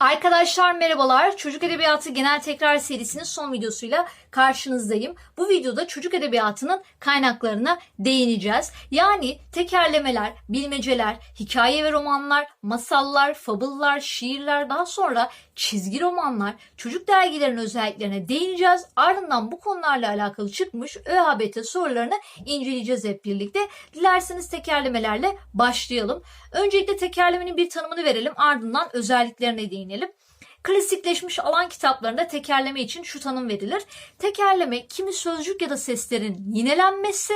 Arkadaşlar merhabalar. Çocuk Edebiyatı Genel Tekrar serisinin son videosuyla karşınızdayım. Bu videoda çocuk edebiyatının kaynaklarına değineceğiz. Yani tekerlemeler, bilmeceler, hikaye ve romanlar, masallar, fabıllar, şiirler, daha sonra çizgi romanlar, çocuk dergilerinin özelliklerine değineceğiz. Ardından bu konularla alakalı çıkmış ÖABT sorularını inceleyeceğiz hep birlikte. Dilerseniz tekerlemelerle başlayalım. Öncelikle tekerlemenin bir tanımını verelim. Ardından özelliklerine değinelim. Klasikleşmiş alan kitaplarında tekerleme için şu tanım verilir. Tekerleme kimi sözcük ya da seslerin yinelenmesi,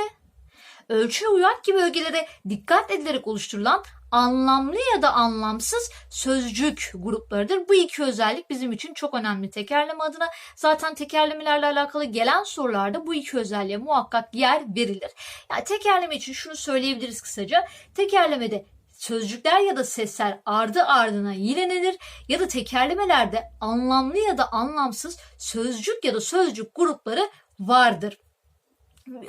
ölçü ve uyak gibi ögelere dikkat edilerek oluşturulan anlamlı ya da anlamsız sözcük gruplarıdır. Bu iki özellik bizim için çok önemli tekerleme adına. Zaten tekerlemelerle alakalı gelen sorularda bu iki özelliğe muhakkak yer verilir. Yani tekerleme için şunu söyleyebiliriz kısaca. Tekerlemede sözcükler ya da sesler ardı ardına yinelenir ya da tekerlemelerde anlamlı ya da anlamsız sözcük ya da sözcük grupları vardır.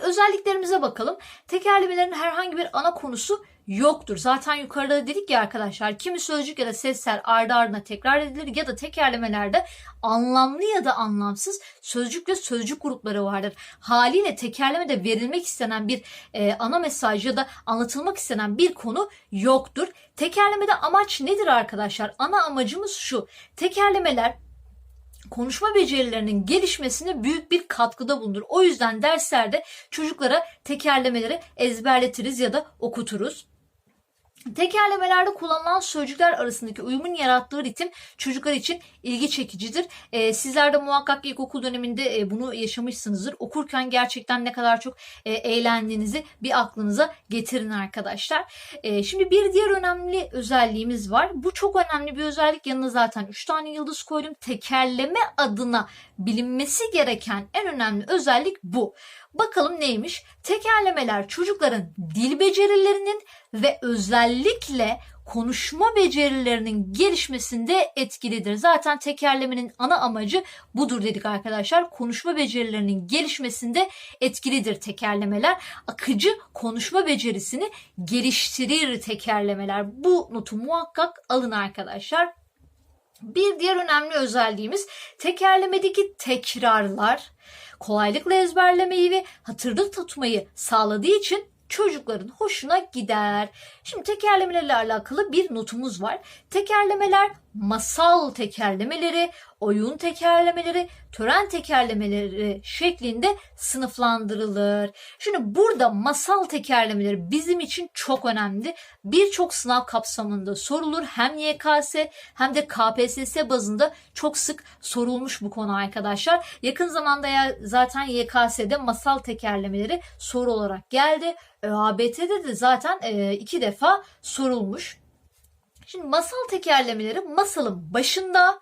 Özelliklerimize bakalım. Tekerlemelerin herhangi bir ana konusu yoktur. Zaten yukarıda dedik ya arkadaşlar kimi sözcük ya da sesler ardı ardına tekrar edilir ya da tekerlemelerde anlamlı ya da anlamsız sözcük ve sözcük grupları vardır. Haliyle tekerlemede verilmek istenen bir e, ana mesaj ya da anlatılmak istenen bir konu yoktur. Tekerlemede amaç nedir arkadaşlar? Ana amacımız şu. Tekerlemeler konuşma becerilerinin gelişmesine büyük bir katkıda bulunur. O yüzden derslerde çocuklara tekerlemeleri ezberletiriz ya da okuturuz. Tekerlemelerde kullanılan sözcükler arasındaki uyumun yarattığı ritim çocuklar için ilgi çekicidir. Ee, sizler de muhakkak ilkokul döneminde e, bunu yaşamışsınızdır. Okurken gerçekten ne kadar çok e, eğlendiğinizi bir aklınıza getirin arkadaşlar. E, şimdi bir diğer önemli özelliğimiz var. Bu çok önemli bir özellik. Yanına zaten 3 tane yıldız koydum. Tekerleme adına bilinmesi gereken en önemli özellik bu. Bakalım neymiş? Tekerlemeler çocukların dil becerilerinin ve özellikle konuşma becerilerinin gelişmesinde etkilidir. Zaten tekerlemenin ana amacı budur dedik arkadaşlar. Konuşma becerilerinin gelişmesinde etkilidir tekerlemeler. Akıcı konuşma becerisini geliştirir tekerlemeler. Bu notu muhakkak alın arkadaşlar. Bir diğer önemli özelliğimiz tekerlemedeki tekrarlar kolaylıkla ezberlemeyi ve hatırda tutmayı sağladığı için çocukların hoşuna gider. Şimdi tekerlemelerle alakalı bir notumuz var. Tekerlemeler masal tekerlemeleri, oyun tekerlemeleri, tören tekerlemeleri şeklinde sınıflandırılır. Şimdi burada masal tekerlemeleri bizim için çok önemli. Birçok sınav kapsamında sorulur. Hem YKS hem de KPSS bazında çok sık sorulmuş bu konu arkadaşlar. Yakın zamanda ya zaten YKS'de masal tekerlemeleri soru olarak geldi. ÖABT'de de zaten e, iki defa sorulmuş. Şimdi masal tekerlemeleri masalın başında,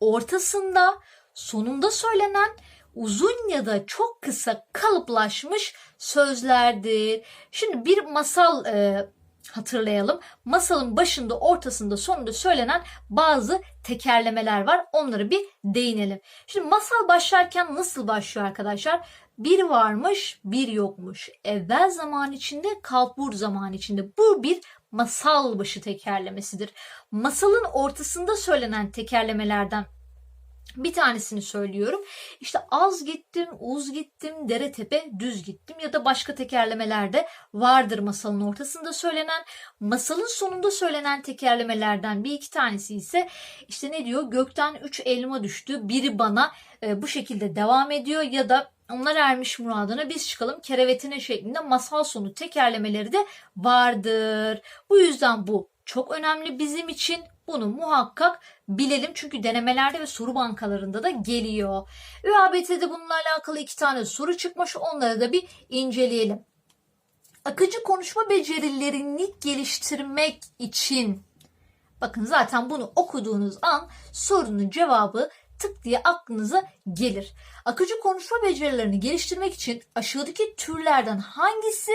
ortasında, sonunda söylenen uzun ya da çok kısa kalıplaşmış sözlerdir. Şimdi bir masal e, hatırlayalım. Masalın başında, ortasında, sonunda söylenen bazı tekerlemeler var. Onları bir değinelim. Şimdi masal başlarken nasıl başlıyor arkadaşlar? Bir varmış, bir yokmuş. Evvel zaman içinde, kalbur zaman içinde. Bu bir masal başı tekerlemesidir. Masalın ortasında söylenen tekerlemelerden bir tanesini söylüyorum. İşte az gittim, uz gittim, dere tepe düz gittim ya da başka tekerlemelerde vardır masalın ortasında söylenen. Masalın sonunda söylenen tekerlemelerden bir iki tanesi ise işte ne diyor? Gökten üç elma düştü, biri bana e, bu şekilde devam ediyor ya da onlar ermiş muradına biz çıkalım kerevetine şeklinde masal sonu tekerlemeleri de vardır. Bu yüzden bu çok önemli bizim için. Bunu muhakkak bilelim çünkü denemelerde ve soru bankalarında da geliyor. ÖABT'de bununla alakalı iki tane soru çıkmış onları da bir inceleyelim. Akıcı konuşma becerilerini geliştirmek için bakın zaten bunu okuduğunuz an sorunun cevabı tık diye aklınıza gelir. Akıcı konuşma becerilerini geliştirmek için aşağıdaki türlerden hangisi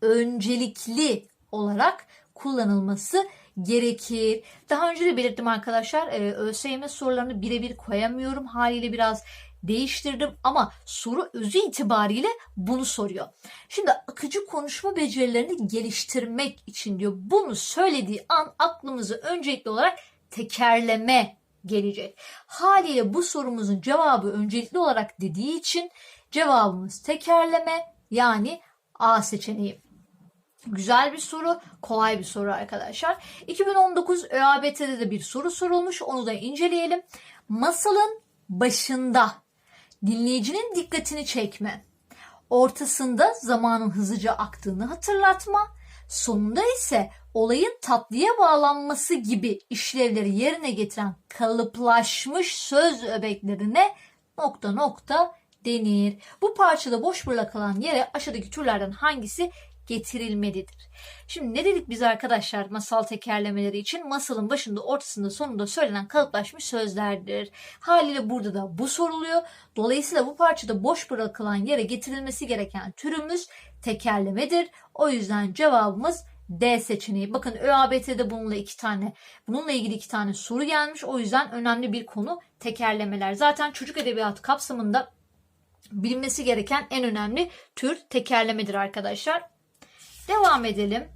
öncelikli olarak kullanılması gerekir. Daha önce de belirttim arkadaşlar. E, ÖSYM sorularını birebir koyamıyorum. Haliyle biraz değiştirdim ama soru özü itibariyle bunu soruyor. Şimdi akıcı konuşma becerilerini geliştirmek için diyor. Bunu söylediği an aklımıza öncelikli olarak tekerleme gelecek. Haliyle bu sorumuzun cevabı öncelikli olarak dediği için cevabımız tekerleme yani A seçeneği. Güzel bir soru, kolay bir soru arkadaşlar. 2019 ÖABT'de de bir soru sorulmuş. Onu da inceleyelim. Masalın başında dinleyicinin dikkatini çekme, ortasında zamanın hızlıca aktığını hatırlatma, sonunda ise olayın tatlıya bağlanması gibi işlevleri yerine getiren kalıplaşmış söz öbeklerine nokta nokta denir. Bu parçada boş bırakılan yere aşağıdaki türlerden hangisi getirilmelidir? Şimdi ne dedik biz arkadaşlar masal tekerlemeleri için? Masalın başında, ortasında, sonunda söylenen kalıplaşmış sözlerdir. Haliyle burada da bu soruluyor. Dolayısıyla bu parçada boş bırakılan yere getirilmesi gereken türümüz tekerlemedir. O yüzden cevabımız D seçeneği. Bakın ÖABT'de bununla iki tane, bununla ilgili iki tane soru gelmiş. O yüzden önemli bir konu tekerlemeler. Zaten çocuk edebiyatı kapsamında bilinmesi gereken en önemli tür tekerlemedir arkadaşlar. Devam edelim.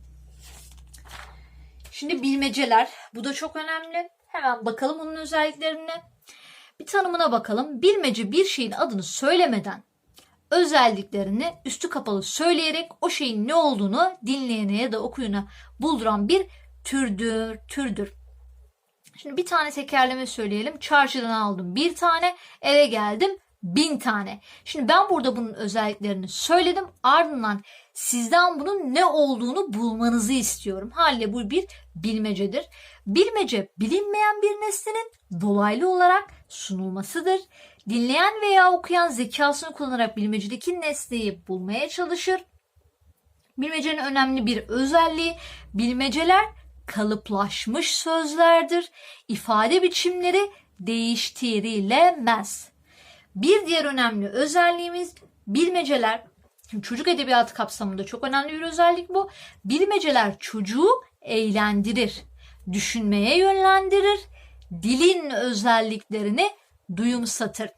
Şimdi bilmeceler. Bu da çok önemli. Hemen bakalım onun özelliklerine. Bir tanımına bakalım. Bilmece bir şeyin adını söylemeden özelliklerini üstü kapalı söyleyerek o şeyin ne olduğunu dinleyene ya da okuyuna bulduran bir türdür. türdür. Şimdi bir tane tekerleme söyleyelim. Çarşıdan aldım bir tane, eve geldim bin tane. Şimdi ben burada bunun özelliklerini söyledim. Ardından sizden bunun ne olduğunu bulmanızı istiyorum. Haliyle bu bir bilmecedir. Bilmece bilinmeyen bir nesnenin dolaylı olarak sunulmasıdır. Dinleyen veya okuyan zekasını kullanarak bilmecedeki nesneyi bulmaya çalışır. Bilmecenin önemli bir özelliği bilmeceler kalıplaşmış sözlerdir. İfade biçimleri değiştirilemez. Bir diğer önemli özelliğimiz bilmeceler. Şimdi çocuk edebiyatı kapsamında çok önemli bir özellik bu. Bilmeceler çocuğu eğlendirir, düşünmeye yönlendirir, dilin özelliklerini duyumsatır.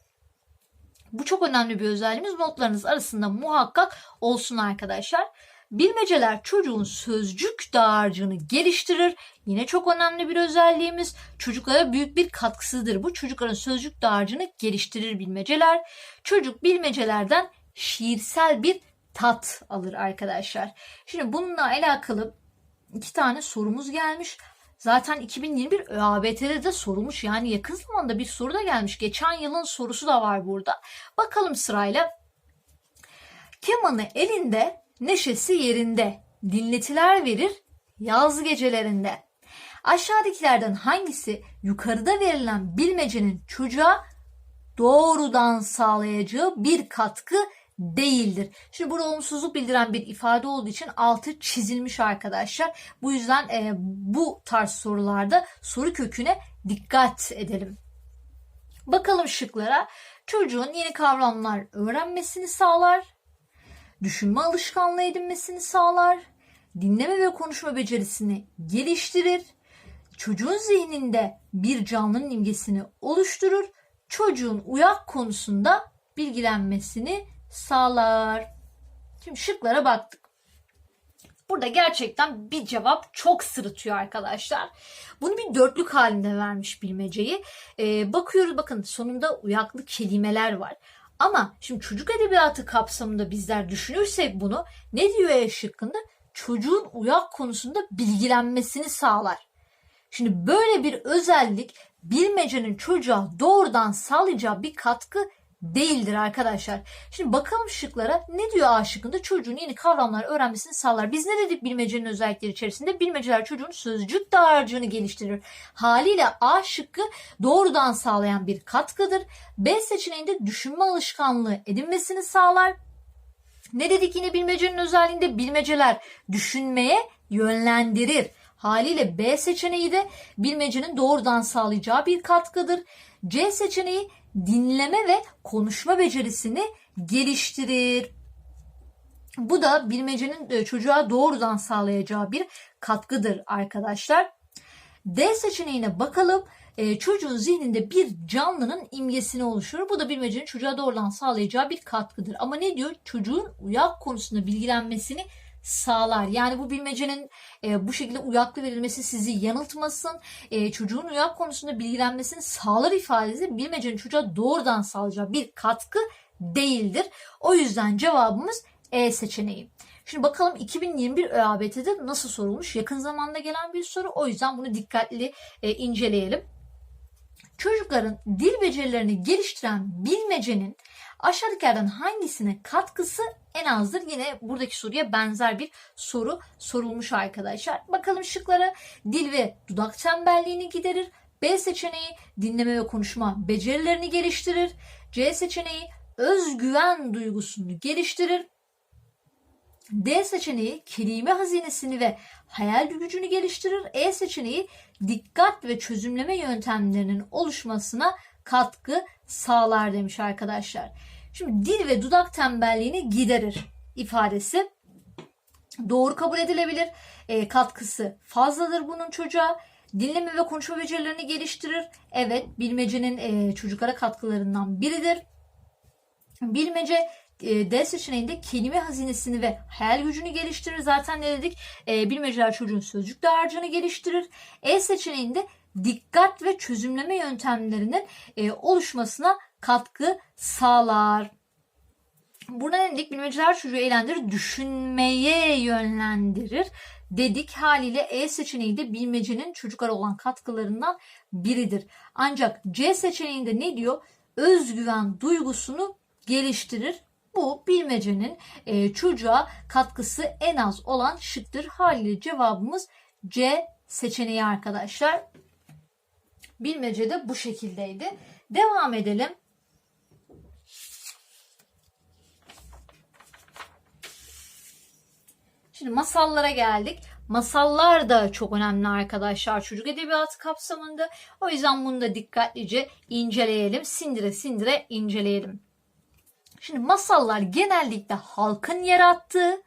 Bu çok önemli bir özelliğimiz. Notlarınız arasında muhakkak olsun arkadaşlar. Bilmeceler çocuğun sözcük dağarcığını geliştirir. Yine çok önemli bir özelliğimiz. Çocuklara büyük bir katkısıdır. Bu çocukların sözcük dağarcığını geliştirir bilmeceler. Çocuk bilmecelerden şiirsel bir tat alır arkadaşlar. Şimdi bununla alakalı iki tane sorumuz gelmiş. Zaten 2021 ÖABT'de de sorulmuş. Yani yakın zamanda bir soru da gelmiş. Geçen yılın sorusu da var burada. Bakalım sırayla. Kemanı elinde, neşesi yerinde. Dinletiler verir yaz gecelerinde. Aşağıdakilerden hangisi yukarıda verilen bilmecenin çocuğa doğrudan sağlayacağı bir katkı değildir. Şimdi burada olumsuzluk bildiren bir ifade olduğu için altı çizilmiş arkadaşlar. Bu yüzden e, bu tarz sorularda soru köküne dikkat edelim. Bakalım şıklara. Çocuğun yeni kavramlar öğrenmesini sağlar. Düşünme alışkanlığı edinmesini sağlar. Dinleme ve konuşma becerisini geliştirir. Çocuğun zihninde bir canlının imgesini oluşturur. Çocuğun uyak konusunda bilgilenmesini sağlar. Şimdi şıklara baktık. Burada gerçekten bir cevap çok sırıtıyor arkadaşlar. Bunu bir dörtlük halinde vermiş bilmeceyi. Ee, bakıyoruz bakın sonunda uyaklı kelimeler var. Ama şimdi çocuk edebiyatı kapsamında bizler düşünürsek bunu ne diyor E şıkkında? Çocuğun uyak konusunda bilgilenmesini sağlar. Şimdi böyle bir özellik bilmecenin çocuğa doğrudan sağlayacağı bir katkı değildir arkadaşlar. Şimdi bakalım şıklara ne diyor A şıkkında? Çocuğun yeni kavramlar öğrenmesini sağlar. Biz ne dedik bilmecenin özellikleri içerisinde? Bilmeceler çocuğun sözcük dağarcığını geliştirir. Haliyle A şıkkı doğrudan sağlayan bir katkıdır. B seçeneğinde düşünme alışkanlığı edinmesini sağlar. Ne dedik yine bilmecenin özelliğinde? Bilmeceler düşünmeye yönlendirir. Haliyle B seçeneği de bilmecenin doğrudan sağlayacağı bir katkıdır. C seçeneği dinleme ve konuşma becerisini geliştirir. Bu da bilmecenin e, çocuğa doğrudan sağlayacağı bir katkıdır arkadaşlar. D seçeneğine bakalım. E, çocuğun zihninde bir canlının imgesini oluşturur. Bu da bilmecenin çocuğa doğrudan sağlayacağı bir katkıdır. Ama ne diyor? Çocuğun uyak konusunda bilgilenmesini sağlar. Yani bu bilmecenin e, bu şekilde uyaklı verilmesi sizi yanıltmasın. E, çocuğun uyak konusunda bilgilenmesini sağlar ifadesi bilmecenin çocuğa doğrudan sağlayacağı bir katkı değildir. O yüzden cevabımız E seçeneği. Şimdi bakalım 2021 ÖABT'de nasıl sorulmuş? Yakın zamanda gelen bir soru. O yüzden bunu dikkatli e, inceleyelim. Çocukların dil becerilerini geliştiren bilmecenin aşağıdakilerden hangisine katkısı en azdır? Yine buradaki soruya benzer bir soru sorulmuş arkadaşlar. Bakalım şıklara dil ve dudak tembelliğini giderir. B seçeneği dinleme ve konuşma becerilerini geliştirir. C seçeneği özgüven duygusunu geliştirir. D seçeneği kelime hazinesini ve hayal gücünü geliştirir. E seçeneği dikkat ve çözümleme yöntemlerinin oluşmasına katkı sağlar demiş arkadaşlar. Şimdi dil ve dudak tembelliğini giderir ifadesi doğru kabul edilebilir. E, katkısı fazladır bunun çocuğa. Dinleme ve konuşma becerilerini geliştirir. Evet, bilmecenin e, çocuklara katkılarından biridir. Bilmece e, D seçeneğinde kelime hazinesini ve hayal gücünü geliştirir. Zaten ne dedik? E, bilmeceler çocuğun sözcük dağarcığını geliştirir. E seçeneğinde dikkat ve çözümleme yöntemlerinin e, oluşmasına katkı sağlar. Burada ne dedik? Bilmeceler çocuğu eğlendirir, düşünmeye yönlendirir dedik. Haliyle E seçeneği de bilmecenin çocuklara olan katkılarından biridir. Ancak C seçeneğinde ne diyor? Özgüven duygusunu geliştirir. Bu bilmecenin e, çocuğa katkısı en az olan şıktır. Haliyle cevabımız C seçeneği arkadaşlar. Bilmece de bu şekildeydi. Devam edelim. Şimdi masallara geldik. Masallar da çok önemli arkadaşlar çocuk edebiyatı kapsamında. O yüzden bunu da dikkatlice inceleyelim. Sindire sindire inceleyelim. Şimdi masallar genellikle halkın yarattığı,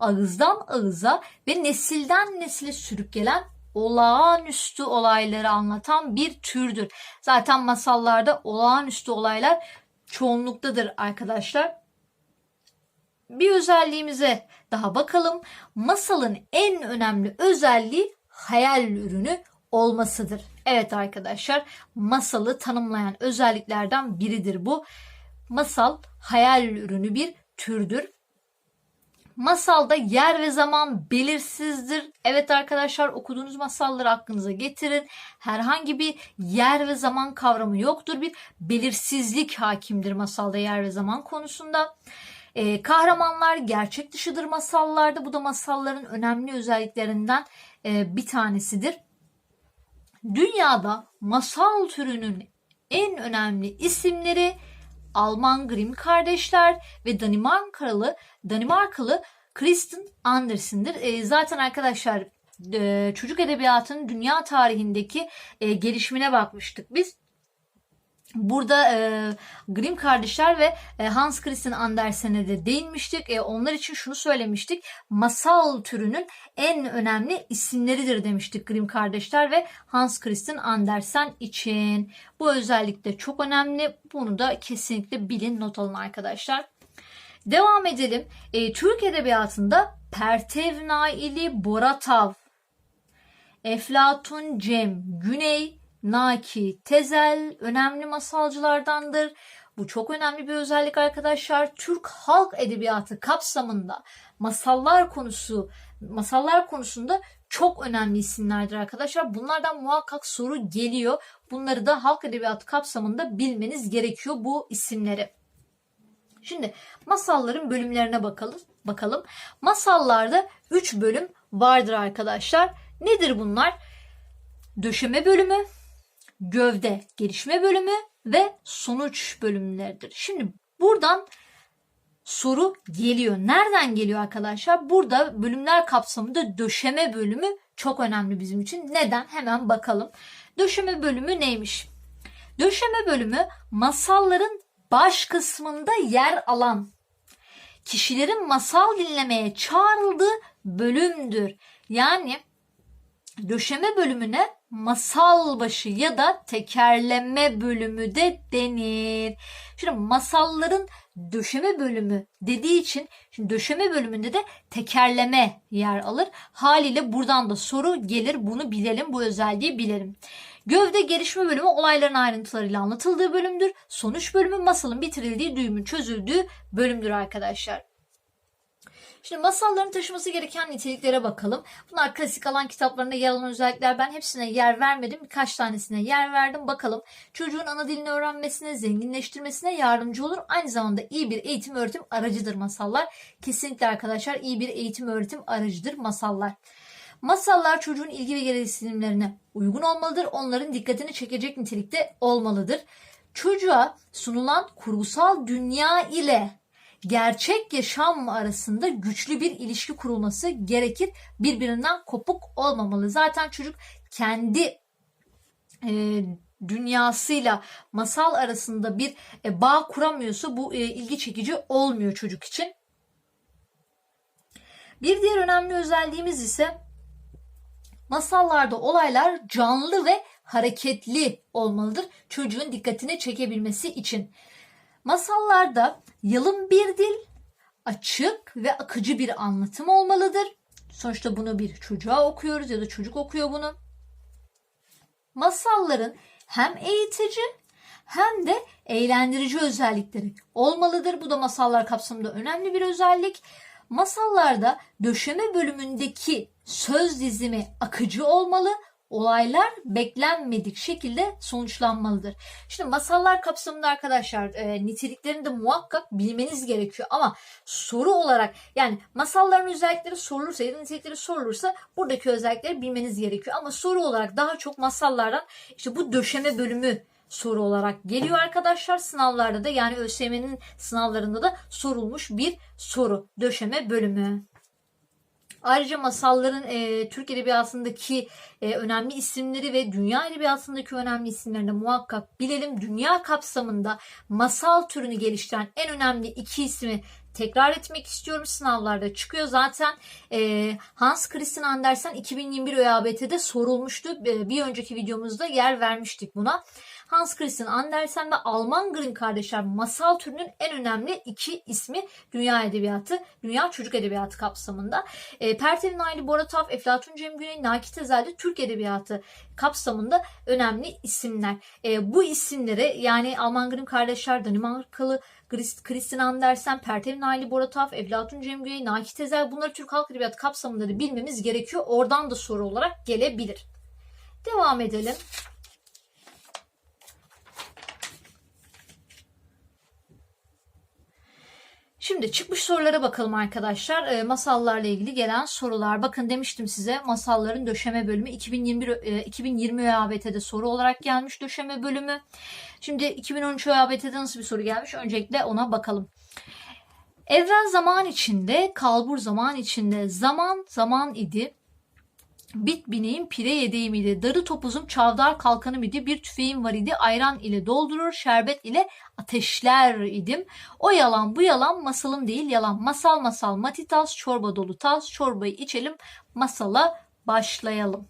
ağızdan ağıza ve nesilden nesile sürüp gelen olağanüstü olayları anlatan bir türdür. Zaten masallarda olağanüstü olaylar çoğunluktadır arkadaşlar. Bir özelliğimize daha bakalım. Masalın en önemli özelliği hayal ürünü olmasıdır. Evet arkadaşlar, masalı tanımlayan özelliklerden biridir bu. Masal hayal ürünü bir türdür. Masalda yer ve zaman belirsizdir. Evet arkadaşlar okuduğunuz masalları aklınıza getirin. Herhangi bir yer ve zaman kavramı yoktur. Bir belirsizlik hakimdir masalda yer ve zaman konusunda. Ee, kahramanlar gerçek dışıdır masallarda. Bu da masalların önemli özelliklerinden e, bir tanesidir. Dünyada masal türünün en önemli isimleri Alman Grimm kardeşler ve Danimarkalı Danimarkalı Kristen Andersen'dir. E, zaten arkadaşlar e, çocuk edebiyatının dünya tarihindeki e, gelişimine bakmıştık biz. Burada e, Grimm kardeşler ve e, Hans Christian Andersen'e de değinmiştik. E, onlar için şunu söylemiştik. Masal türünün en önemli isimleridir demiştik Grimm kardeşler ve Hans Christian Andersen için. Bu özellik de çok önemli. Bunu da kesinlikle bilin, not alın arkadaşlar. Devam edelim. E, Türk Edebiyatı'nda Pertev Naili Boratav, Eflatun Cem Güney, Naki Tezel önemli masalcılardandır. Bu çok önemli bir özellik arkadaşlar. Türk halk edebiyatı kapsamında masallar konusu masallar konusunda çok önemli isimlerdir arkadaşlar. Bunlardan muhakkak soru geliyor. Bunları da halk edebiyatı kapsamında bilmeniz gerekiyor bu isimleri. Şimdi masalların bölümlerine bakalım. Bakalım. Masallarda 3 bölüm vardır arkadaşlar. Nedir bunlar? Döşeme bölümü, gövde gelişme bölümü ve sonuç bölümleridir. Şimdi buradan soru geliyor. Nereden geliyor arkadaşlar? Burada bölümler kapsamında döşeme bölümü çok önemli bizim için. Neden? Hemen bakalım. Döşeme bölümü neymiş? Döşeme bölümü masalların baş kısmında yer alan kişilerin masal dinlemeye çağrıldığı bölümdür. Yani Döşeme bölümüne masal başı ya da tekerleme bölümü de denir. Şimdi masalların döşeme bölümü dediği için şimdi döşeme bölümünde de tekerleme yer alır. Haliyle buradan da soru gelir. Bunu bilelim. Bu özelliği bilelim. Gövde gelişme bölümü olayların ayrıntılarıyla anlatıldığı bölümdür. Sonuç bölümü masalın bitirildiği, düğümün çözüldüğü bölümdür arkadaşlar. Şimdi masalların taşıması gereken niteliklere bakalım. Bunlar klasik alan kitaplarında yer alan özellikler. Ben hepsine yer vermedim. Birkaç tanesine yer verdim. Bakalım çocuğun ana dilini öğrenmesine, zenginleştirmesine yardımcı olur. Aynı zamanda iyi bir eğitim öğretim aracıdır masallar. Kesinlikle arkadaşlar iyi bir eğitim öğretim aracıdır masallar. Masallar çocuğun ilgi ve gereksinimlerine uygun olmalıdır. Onların dikkatini çekecek nitelikte olmalıdır. Çocuğa sunulan kurgusal dünya ile gerçek yaşam arasında güçlü bir ilişki kurulması gerekir. Birbirinden kopuk olmamalı. Zaten çocuk kendi e, dünyasıyla masal arasında bir e, bağ kuramıyorsa bu e, ilgi çekici olmuyor çocuk için. Bir diğer önemli özelliğimiz ise masallarda olaylar canlı ve hareketli olmalıdır. Çocuğun dikkatini çekebilmesi için. Masallarda yalın bir dil, açık ve akıcı bir anlatım olmalıdır. Sonuçta bunu bir çocuğa okuyoruz ya da çocuk okuyor bunu. Masalların hem eğitici hem de eğlendirici özellikleri olmalıdır. Bu da masallar kapsamında önemli bir özellik. Masallarda döşeme bölümündeki söz dizimi akıcı olmalı, olaylar beklenmedik şekilde sonuçlanmalıdır. Şimdi masallar kapsamında arkadaşlar e, niteliklerini de muhakkak bilmeniz gerekiyor ama soru olarak yani masalların özellikleri sorulursa ya da nitelikleri sorulursa buradaki özellikleri bilmeniz gerekiyor ama soru olarak daha çok masallardan işte bu döşeme bölümü soru olarak geliyor arkadaşlar. Sınavlarda da yani ÖSYM'nin sınavlarında da sorulmuş bir soru. Döşeme bölümü. Ayrıca masalların e, Türk Edebiyatı'ndaki e, önemli isimleri ve dünya edebiyatındaki önemli isimlerini muhakkak bilelim. Dünya kapsamında masal türünü geliştiren en önemli iki ismi tekrar etmek istiyorum. Sınavlarda çıkıyor zaten. E, Hans Christian Andersen 2021 ÖABT'de sorulmuştu. E, bir önceki videomuzda yer vermiştik buna. Hans Christian Andersen ve Alman Grimm kardeşler masal türünün en önemli iki ismi dünya edebiyatı, dünya çocuk edebiyatı kapsamında. E, Pertev Naili Boratov, Eflatun Cem Güney, Naki Tezel'de Türk edebiyatı kapsamında önemli isimler. E, bu isimlere yani Alman Grimm kardeşler, Danimarkalı Christian Andersen, Pertev Naili Boratov, Eflatun Cem Güney, Naki Tezel bunları Türk halk edebiyatı kapsamında da bilmemiz gerekiyor. Oradan da soru olarak gelebilir. Devam edelim. Şimdi çıkmış sorulara bakalım arkadaşlar. E, masallarla ilgili gelen sorular. Bakın demiştim size masalların döşeme bölümü 2021 e, 2020 ÖABT'de soru olarak gelmiş döşeme bölümü. Şimdi 2013 ÖABT'de nasıl bir soru gelmiş? Öncelikle ona bakalım. Evren zaman içinde, kalbur zaman içinde, zaman zaman idi. Bit bineğim pire yedeğim idi. Darı topuzum çavdar kalkanım idi. Bir tüfeğim var idi. Ayran ile doldurur. Şerbet ile ateşler idim. O yalan bu yalan masalım değil yalan. Masal masal matitas çorba dolu tas. Çorbayı içelim masala başlayalım.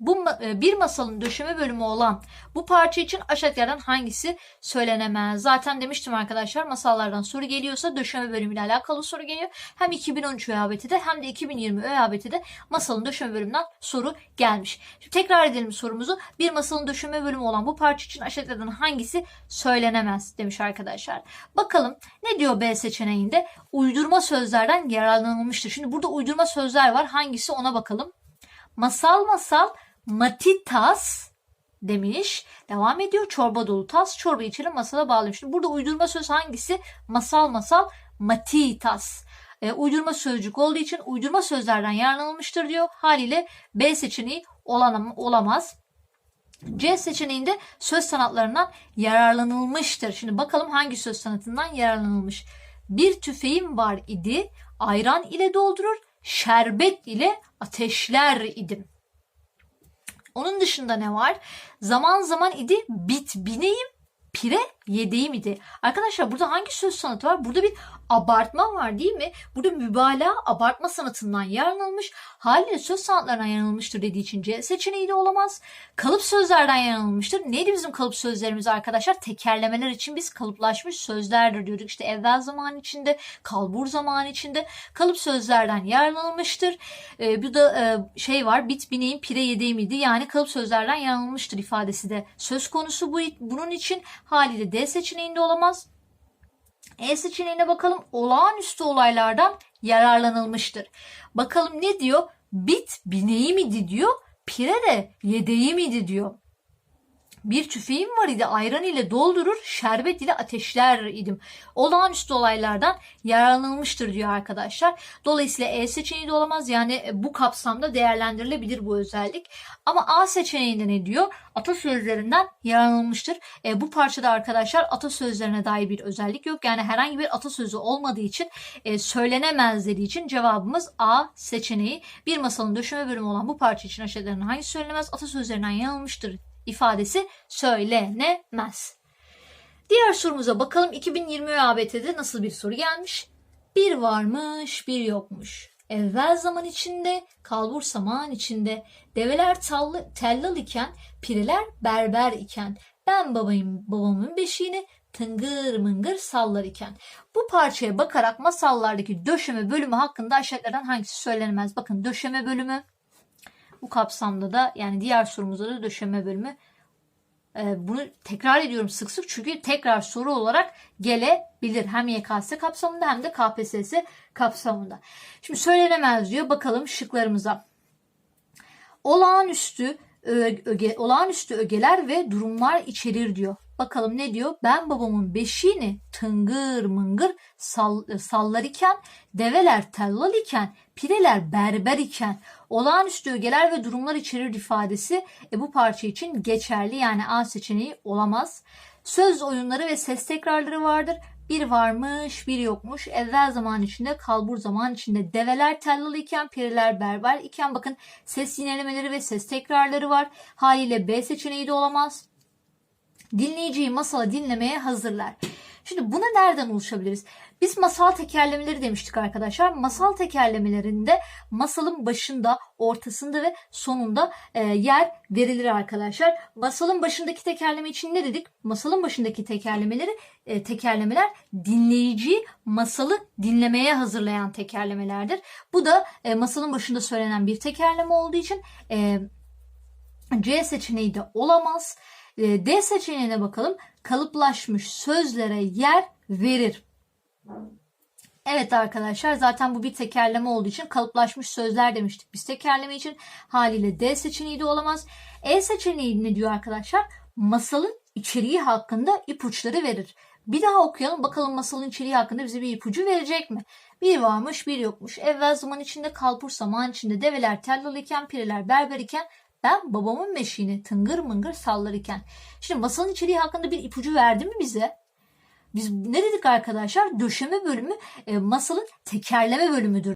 Bu e, bir masalın döşeme bölümü olan bu parça için aşağıdakilerden hangisi söylenemez? Zaten demiştim arkadaşlar masallardan soru geliyorsa döşeme bölümüyle alakalı soru geliyor. Hem 2013 ÖABT'de hem de 2020 ÖABT'de masalın döşeme bölümünden soru gelmiş. Şimdi tekrar edelim sorumuzu. Bir masalın döşeme bölümü olan bu parça için aşağıdakilerden hangisi söylenemez demiş arkadaşlar. Bakalım ne diyor B seçeneğinde? Uydurma sözlerden yararlanılmıştır. Şimdi burada uydurma sözler var. Hangisi ona bakalım. Masal masal matitas demiş. Devam ediyor. Çorba dolu tas. Çorba içelim masala bağlamış. Şimdi burada uydurma söz hangisi? Masal masal matitas. E, uydurma sözcük olduğu için uydurma sözlerden yararlanılmıştır diyor. Haliyle B seçeneği olanam, olamaz. C seçeneğinde söz sanatlarından yararlanılmıştır. Şimdi bakalım hangi söz sanatından yararlanılmış. Bir tüfeğim var idi, ayran ile doldurur, şerbet ile ateşler idim. Onun dışında ne var? Zaman zaman idi bit bineyim, pire yedeği miydi? Arkadaşlar burada hangi söz sanatı var? Burada bir abartma var değil mi? Burada mübalağa abartma sanatından yararlanılmış. Haliyle söz sanatlarından yararlanılmıştır dediği için C seçeneği de olamaz. Kalıp sözlerden yararlanılmıştır. Neydi bizim kalıp sözlerimiz arkadaşlar? Tekerlemeler için biz kalıplaşmış sözlerdir diyorduk. İşte evvel zaman içinde, kalbur zaman içinde kalıp sözlerden yararlanılmıştır. Ee, bu da e, şey var bit bineğin pire yedeği miydi? Yani kalıp sözlerden yararlanılmıştır ifadesi de söz konusu bu. Bunun için haliyle D seçeneğinde olamaz. E seçeneğine bakalım. Olağanüstü olaylardan yararlanılmıştır. Bakalım ne diyor? Bit bineği miydi diyor. Pire de yedeği miydi diyor. Bir tüfeğim var idi ayran ile doldurur şerbet ile ateşler idim. Olağanüstü olaylardan yararlanılmıştır diyor arkadaşlar. Dolayısıyla E seçeneği de olamaz yani bu kapsamda değerlendirilebilir bu özellik. Ama A seçeneğinde ne diyor? Atasözlerinden yararlanılmıştır. E, bu parçada arkadaşlar atasözlerine dair bir özellik yok. Yani herhangi bir atasözü olmadığı için e, söylenemez dediği için cevabımız A seçeneği. Bir masalın döşeme bölümü olan bu parça için aşağıdakilerden hangisi söylenemez? Atasözlerinden yanılmıştır ifadesi söylenemez. Diğer sorumuza bakalım 2020 ÖABT'de nasıl bir soru gelmiş? Bir varmış bir yokmuş. Evvel zaman içinde, kalbur saman içinde, develer tallı, tellal iken, pireler berber iken, ben babayım babamın beşiğini tıngır mıngır sallar iken. Bu parçaya bakarak masallardaki döşeme bölümü hakkında aşağıdakilerden hangisi söylenemez? Bakın döşeme bölümü bu kapsamda da yani diğer sorumuzda da döşeme bölümü Ee, bunu tekrar ediyorum sık sık çünkü tekrar soru olarak gelebilir. Hem YKS kapsamında hem de KPSS kapsamında. Şimdi söylenemez diyor. Bakalım şıklarımıza. Olağanüstü öge, olağanüstü ögeler ve durumlar içerir diyor. Bakalım ne diyor? Ben babamın beşiğini tıngır mıngır sall, sallar iken, develer tellal iken, pireler berber iken, olağanüstü ögeler ve durumlar içerir ifadesi e, bu parça için geçerli. Yani A seçeneği olamaz. Söz oyunları ve ses tekrarları vardır. Bir varmış, bir yokmuş. Evvel zaman içinde, kalbur zaman içinde. Develer tellal iken, pireler berber iken. Bakın ses yinelemeleri ve ses tekrarları var. Haliyle B seçeneği de olamaz dinleyiciyi masala dinlemeye hazırlar. Şimdi buna nereden ulaşabiliriz? Biz masal tekerlemeleri demiştik arkadaşlar. Masal tekerlemelerinde masalın başında, ortasında ve sonunda e, yer verilir arkadaşlar. Masalın başındaki tekerleme için ne dedik? Masalın başındaki tekerlemeleri e, tekerlemeler dinleyiciyi masalı dinlemeye hazırlayan tekerlemelerdir. Bu da e, masalın başında söylenen bir tekerleme olduğu için e, C seçeneği de olamaz. E, D seçeneğine bakalım. Kalıplaşmış sözlere yer verir. Evet arkadaşlar zaten bu bir tekerleme olduğu için kalıplaşmış sözler demiştik biz tekerleme için. Haliyle D seçeneği de olamaz. E seçeneği ne diyor arkadaşlar? Masalın içeriği hakkında ipuçları verir. Bir daha okuyalım bakalım masalın içeriği hakkında bize bir ipucu verecek mi? Bir varmış bir yokmuş. Evvel zaman içinde kalpur zaman içinde develer tellal iken pireler berber iken ben babamın meşiğini tıngır mıngır sallar iken. Şimdi masalın içeriği hakkında bir ipucu verdi mi bize? Biz ne dedik arkadaşlar? Döşeme bölümü e, masalın tekerleme bölümüdür